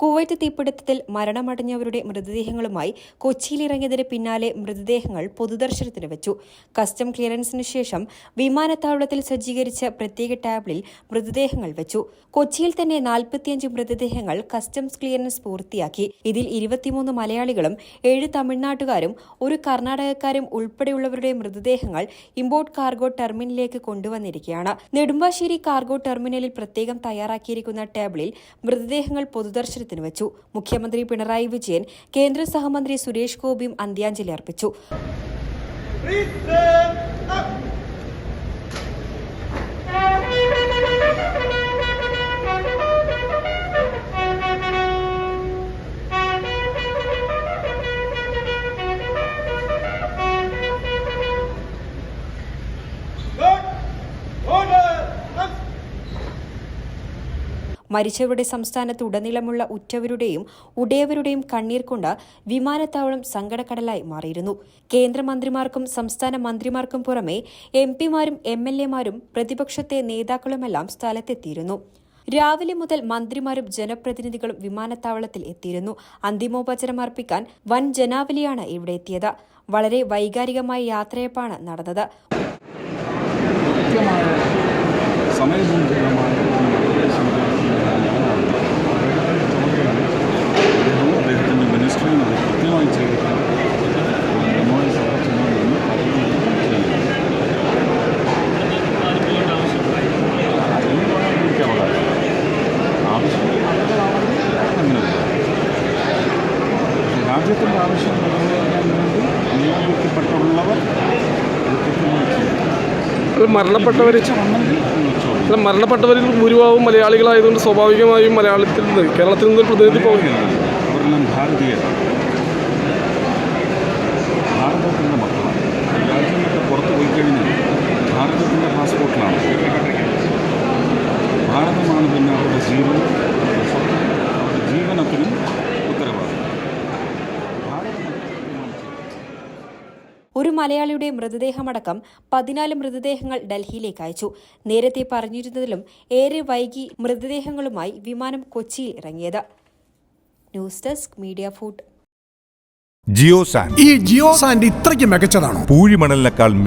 Kuwait തീപിടുത്തത്തിൽ മരണമടഞ്ഞവരുടെ മൃതദേഹങ്ങളുമായി കൊച്ചിയിലിറങ്ങിയതിന് പിന്നാലെ മൃതദേഹങ്ങൾ പൊതുദർശനത്തിന് വെച്ചു. കസ്റ്റം ക്ലിയറൻസിന് ശേഷം വിമാനത്താവളത്തിൽ സജ്ജീകരിച്ച പ്രത്യേക ടാബിളിൽ മൃതദേഹങ്ങൾ വെച്ചു. കൊച്ചിയിൽ തന്നെ നാൽപ്പത്തിയഞ്ച് മൃതദേഹങ്ങൾ കസ്റ്റംസ് ക്ലിയറൻസ് പൂർത്തിയാക്കി. ഇതിൽ ഇരുപത്തിമൂന്ന് മലയാളികളും ഏഴ് തമിഴ്നാട്ടുകാരും ഒരു കർണാടകക്കാരും ഉൾപ്പെടെയുള്ളവരുടെ മൃതദേഹങ്ങൾ ഇമ്പോർട്ട് കാർഗോ ടെർമിനലിലേക്ക് കൊണ്ടുവന്നിരിക്കുകയാണ്. നെടുമ്പാശ്ശേരി കാർഗോ ടെർമിനലിൽ പ്രത്യേകം തയ്യാറാക്കിയിരിക്കുന്ന ടേബിളിൽ മൃതദേഹങ്ങൾ പൊതുദർശനത്തിന് വെച്ചു. മുഖ്യമന്ത്രി പിണറായി വിജയൻ കേന്ദ്ര സഹമന്ത്രി സുരേഷ് ഗോപിയും അന്ത്യാഞ്ജലി അർപ്പിച്ചു. മരിച്ചവരുടെ സംസ്ഥാനത്ത് ഉടനീളമുള്ള ഉറ്റവരുടെയും ഉടയവരുടെയും കണ്ണീർ കൊണ്ട് വിമാനത്താവളം സങ്കടക്കടലായി മാറിയിരുന്നു. കേന്ദ്രമന്ത്രിമാർക്കും സംസ്ഥാന മന്ത്രിമാർക്കും പുറമെ എം പിമാരും എം എൽ എമാരും പ്രതിപക്ഷത്തെ നേതാക്കളുമെല്ലാം സ്ഥലത്തെത്തിയിരുന്നു. രാവിലെ മുതൽ മന്ത്രിമാരും ജനപ്രതിനിധികളും വിമാനത്താവളത്തിൽ എത്തിയിരുന്നു. അന്തിമോപചരം അർപ്പിക്കാൻ വൻ ജനാവലിയാണ് ഇവിടെ എത്തിയത്. വളരെ വൈകാരികമായ യാത്രയപ്പാണ് നടന്നത്. രാജ്യത്തിന്റെ ആവശ്യം നിറവേറ്റാൻ വേണ്ടി അത് മരണപ്പെട്ടവർ അല്ല മരണപ്പെട്ടവരിൽ ഭൂരിഭാഗവും മലയാളികളായതുകൊണ്ട് സ്വാഭാവികമായും മലയാളത്തിൽ നിന്ന് കേരളത്തിൽ നിന്ന് പ്രതിനിധി പോകുന്നില്ല ഭാരതീയരാണ്. ഒരു മലയാളിയുടെ മൃതദേഹമടക്കം പതിനാല് മൃതദേഹങ്ങൾ ഡൽഹിയിലേക്ക് അയച്ചു. നേരത്തെ പറഞ്ഞിരുന്നതിലും ഏറെ വൈകി മൃതദേഹങ്ങളുമായി വിമാനം കൊച്ചിയിൽ ഇറങ്ങിയത്. News desk media food. Geo sand. ഈ ജിയോ സാൻഡ് ഇത്രയ്ക്ക് മികച്ചതാണോ? പൂഴിമണലിനേക്കാൾ